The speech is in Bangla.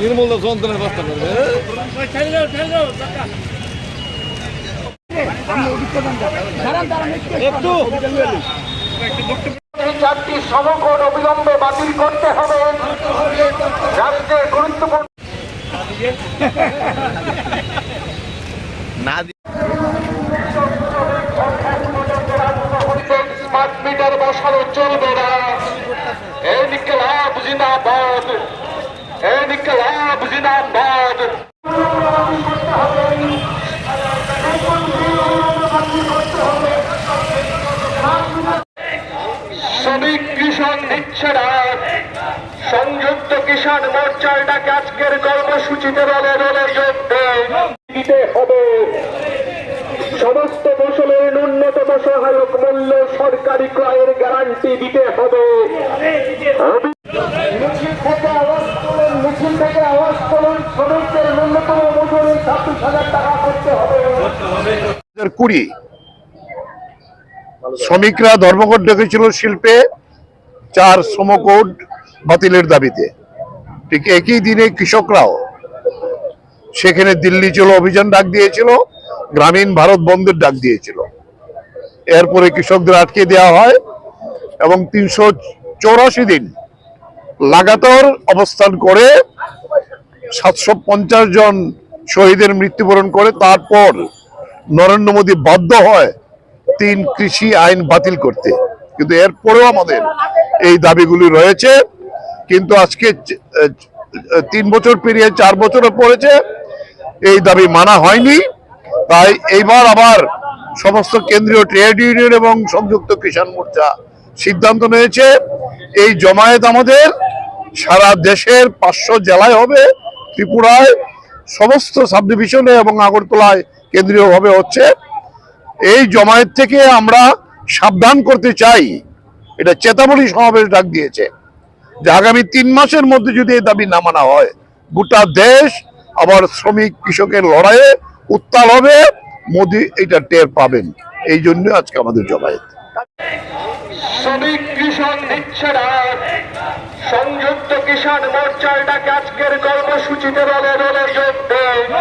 নির্মল যন্ত্রণার ব্যবস্থা করবে। চারটি সমকট অবিলম্বে বাতিল করতে হবে। রাজ্যের গুরুত্বপূর্ণ স্মার্ট মিটার বসানো চলবে না। এই নিকলাব জিন্দাবাদ। শ্রমিক কৃষক দিচ্ছে সংযুক্ত কিষাণ মোর্চার ডাকে আজকের কর্মসূচিতে দলে দলে যোগ দিতে হবে। সমস্ত ফসলের ন্যূনতম সহায়ক মূল্য সরকারি ক্রয়ের গ্যারান্টি দিতে হবে। কুড়ি। শ্রমিকরা ধর্মঘট ডেকেছিল শিল্পে, চার শ্রমকোড বাতিলের দাবিতে। ঠিক একই দিনে কৃষকরাও। সেখানে দিল্লি চলো অভিযান ডাক দিয়েছিল, গ্রামীণ ভারত বন্ধের ডাক দিয়েছিল। এরপরে কৃষকদের আটকে দেওয়া হয় এবং তিনশো চৌরাশি দিন লাগাতার অবস্থান করে সাতশো পঞ্চাশ জন শহীদের মৃত্যুবরণ করে, তারপর নরেন্দ্র মোদী বাধ্য হয় তিন কৃষি আইন বাতিল করতে। কিন্তু এরপরেও আমাদের এই দাবিগুলি রয়েছে। কিন্তু আজকে তিন বছর পেরিয়ে চার বছরে পড়েছে। এই দাবি মানা হয়নি। তাই এইবার আবার সমস্ত কেন্দ্রীয় ট্রেড ইউনিয়ন এবং সংযুক্ত কিষাণ মোর্চা সিদ্ধান্ত নিয়েছে, এই জমায়েত আমাদের সারা দেশের পাঁচশো জেলায় হবে, ত্রিপুরায় সমস্ত সাব ডিভিশনে এবং আগরতলায় কেন্দ্রীয়ভাবে হচ্ছে, এই জমায়েত থেকে আমরা সাবধান করতে চাই। এটা চেতাবলী সমাবেশ ডাক দিয়েছে যে আগামী তিন মাসের মধ্যে যদি এই দাবি না মানা হয়, গোটা দেশ আবার শ্রমিক কৃষকের লড়াইয়ে উত্তাল হবে, মোদি এটা টের পাবেন। এই জন্য আজকে আমাদের জমায়েত। শ্রমিক কৃষক সংযুক্ত কিষাণ মোর্চার ডাকে আজকের কর্মসূচিতে বলে দলে যোগ দেন